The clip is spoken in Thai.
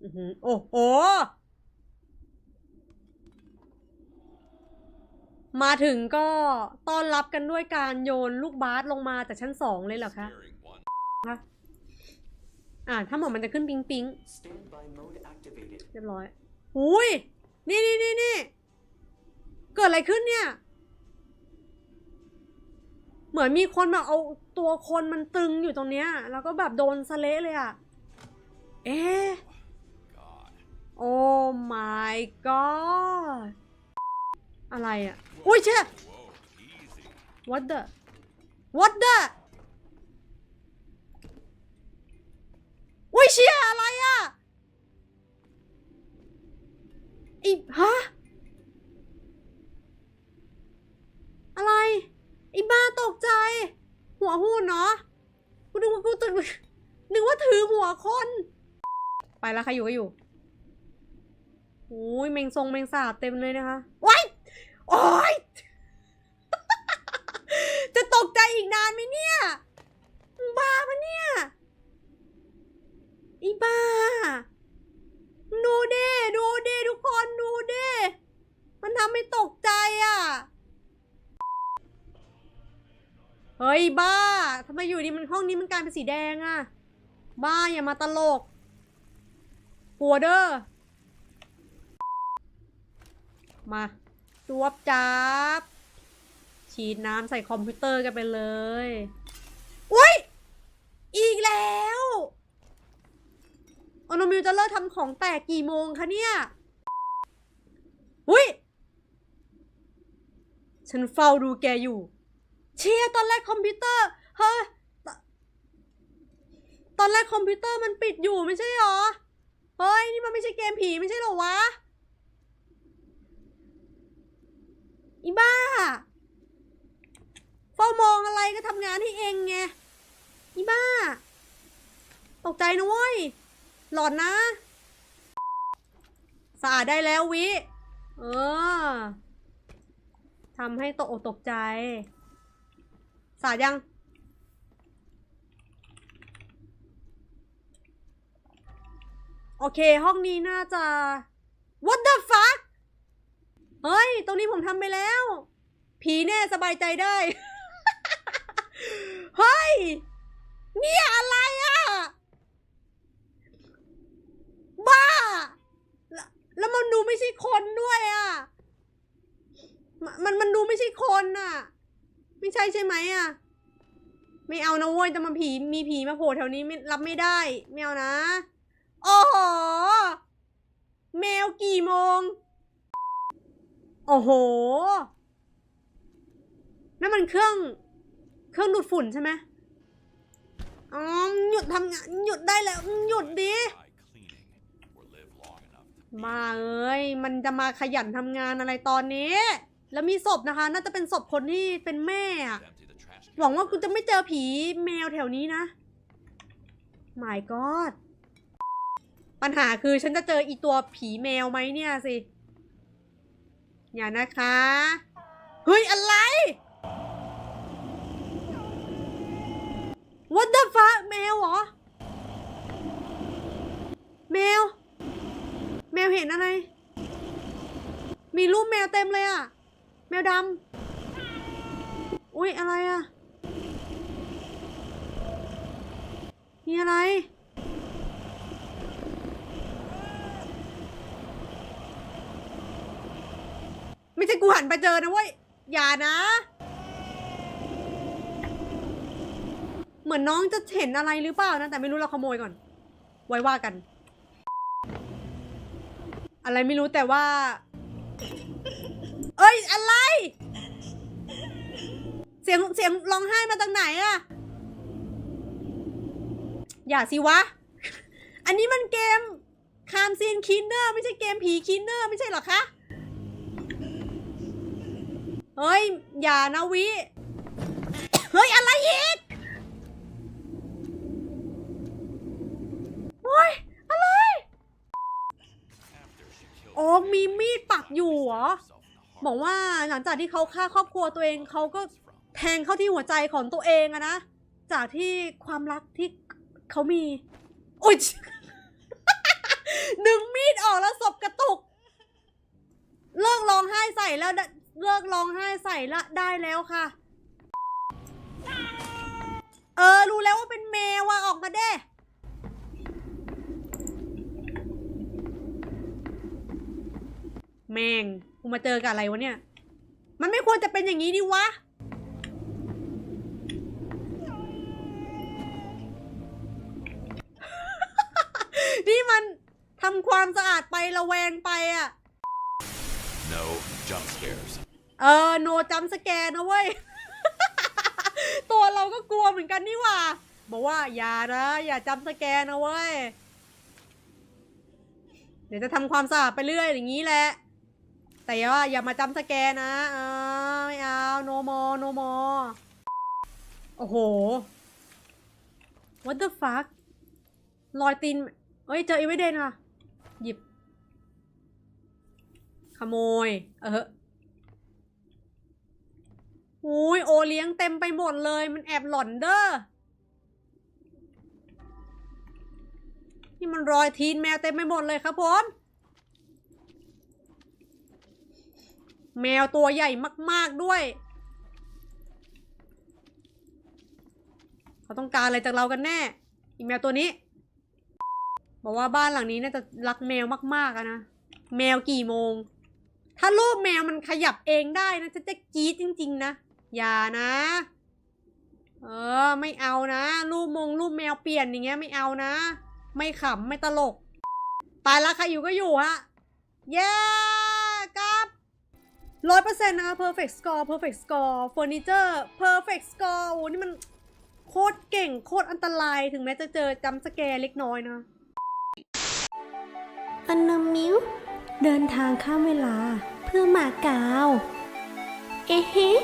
โอ้โห มาถึงก็ต้อนรับกันด้วยการโยนลูกบาสลงมาจากชั้นสองเลยเหรอคะอ่า ถ้าหมดมันจะขึ้นปิ๊งปิ๊งเรียบร้อยอุ้ย นี่นี่นี่นี่ เกิดอะไรขึ้นเนี่ย เหมือนมีคนแบบเอาตัวคนมันตึงอยู่ตรงเนี้ย แล้วก็แบบโดนสะเละเลยอะเอ๊ะ โอ้ my god อะไรอะ อุ้ยเช่ Whoa, easy. what the what the อุ้ยเชี่ยอะไรอะอีฮะอะไรไอ้บ้าตกใจ หัวหูนเนาะกูนึกว่ากูตึกนึกว่าถือหัวคน ไปแล้วใครอยู่ก็อยู่ โอ้ยเมงทรงเมงสาบเต็มเลยนะคะว้ายโอ้ยจะตกใจอีกนานไหมเนี่ยบ้าปะเนี่ย อีบ้า ดูดิดูดิทุกคนดูดิมันทำให้ตกใจอะ เฮ้ยบ้าทำไมอยู่ดีมันห้องนี้มันกลายเป็นสีแดงอะ บ้าอย่ามาตลกกลัวเด้อ มาจวบจับ ฉีดน้ำใส่คอมพิวเตอร์กันไปเลย อุ้ย อีกแล้วอโนมิวจะเลิกทำของแตกกี่โมงคะเนี่ย อุ้ย ฉันเฝ้าดูแกอยู่ เชียร์ตอนแรกคอมพิวเตอร์ เฮ้ยตตอนแรกคอมพิวเตอร์มันปิดอยู่ไม่ใช่หรอ เฮ้ย นี่มันไม่ใช่เกมผีไม่ใช่หรอวะ อีบ้า เฝ้ามองอะไรก็ทำงานให้เองไง อีบ้า ตกใจนะเว้ย หลอนนะ สะอาดได้แล้ววิ เออ ทำให้ตกอกตกใจ สะอาดยังโอเค ห้องนี้น่าจะ What the fuck เฮ้ย ตรงนี้ผมทำไปแล้ว ผีแน่สบายใจได้ เฮ้ย เนี่ยอะไรอะบ้า แล้วมันดูไม่ใช่คนด้วยอะมมันมันดูไม่ใช่คนอะไม่ใช่ใช่ไหมอะไม่เอานะเว้ยแต่มันผีมีผีมาโผล่แถวนี้ไม่รับไม่ได้ ไม่เอานะ โอ้โห แมวกี่โมง โอ้โหนั่นมันเครื่อง เครื่องดูดฝุ่นใช่ไหมอ๋อหยุดทำงานหยุดได้แล้วหยุดดิมาเอ้ยมันจะมาขยันทำงานอะไรตอนนี้ แล้วมีศพนะคะ น่าจะเป็นศพคนที่เป็นแม่หวังว่ากูจะไม่เจอผีแมวแถวนี้นะ my god ปัญหาคือฉันจะเจออีตัวผีแมวไหมเนี่ยสิ อย่านะคะ เฮ้ย อะไร what the fuck แมวเหรอ แมว แมวเห็นอะไร มีรูปแมวเต็มเลยอะแมวดำ อุ๊ยอะไรอะมีอะไร ไม่ใช่กูหันไปเจอนะเว้ย อย่านะ เหมือนน้องจะเห็นอะไรหรือเปล่านะ แต่ไม่รู้เราขโมยก่อน ไว้ว่ากัน อะไรไม่รู้แต่ว่า เอ้ย อะไร เสียงเสียงร้องไห้มาจากไหนอะอย่าสิวะ อันนี้มันเกมคามซีนคินเนอร์ ไม่ใช่เกมผีคินเนอร์ ไม่ใช่หรอคะ เฮ้ย อย่านะวิ เฮ้ย อะไรอีก โอ้ย อะไร โอ้มีมีดปักอยู่เหรอ บอกว่าหลังจากที่เขาฆ่าครอบครัวตัวเองเขาก็แทงเข้าที่หัวใจของตัวเองอะนะ จากที่ความรักที่เขามี โอ๊ยดึงมีดออกแล้วศพกระตุก เลิกร้องไห้ใส่แล้ว เลิกร้องไห้ใส่ละได้แล้วค่ะ เออ รู้แล้วว่าเป็นแมวอะออกมาเด้แมงกูมาเจอกับอะไรวะเนี่ย มันไม่ควรจะเป็นอย่างนี้ดิวะ นี่มันทำความสะอาดไประแวงไปอะ No jump scares. เออโนจัมสแกนนะเว้ย ตัวเราก็กลัวเหมือนกันนี่หว่า บอกว่าอย่านะ อย่าจำสแกนนะเว้ย เดี๋ยวจะทำความสะอาดไปเรื่อยอย่างนี้แหละ แต่ว่าอย่ามาจำสแกนนะเออไม่เอาโนมอโนมอโอ้โห what the fuck รอยตีนเอ้ยเจออีเวเดนค่ะ หยิบ ขโมย เออ อุ้ยโอเลี้ยงเต็มไปหมดเลย มันแอบหล่อนเด้อ นี่มันรอยทีนแมวเต็มไปหมดเลยครับผม แมวตัวใหญ่มาก ๆ ด้วย เขาต้องการอะไรจากเรากันแน่ อีแมวตัวนี้ บอกว่าบ้านหลังนี้น่าจะรักแมวมากๆนะ แมวกี่โมงถ้ารูปแมวมันขยับเองได้นะจะจะกรี๊ดจริง ๆ นะ อย่านะ เออ ไม่เอานะรูปมงรูปแมวเปลี่ยนอย่างเงี้ยไม่เอานะ ไม่ขำไม่ตลก ตายแล้วใครอยู่ก็อยู่ฮะ เย้กับร้อยเปอร์เซ็นต์นะคะ perfect score perfect score furniture perfect score โอ้นี่มันโคตรเก่งโคตรอันตรายถึงแม้จะเจอจำสแกร์เล็กน้อยนะอันนมิวเดินทางข้ามเวลาเพื่อมาเกาว เอะ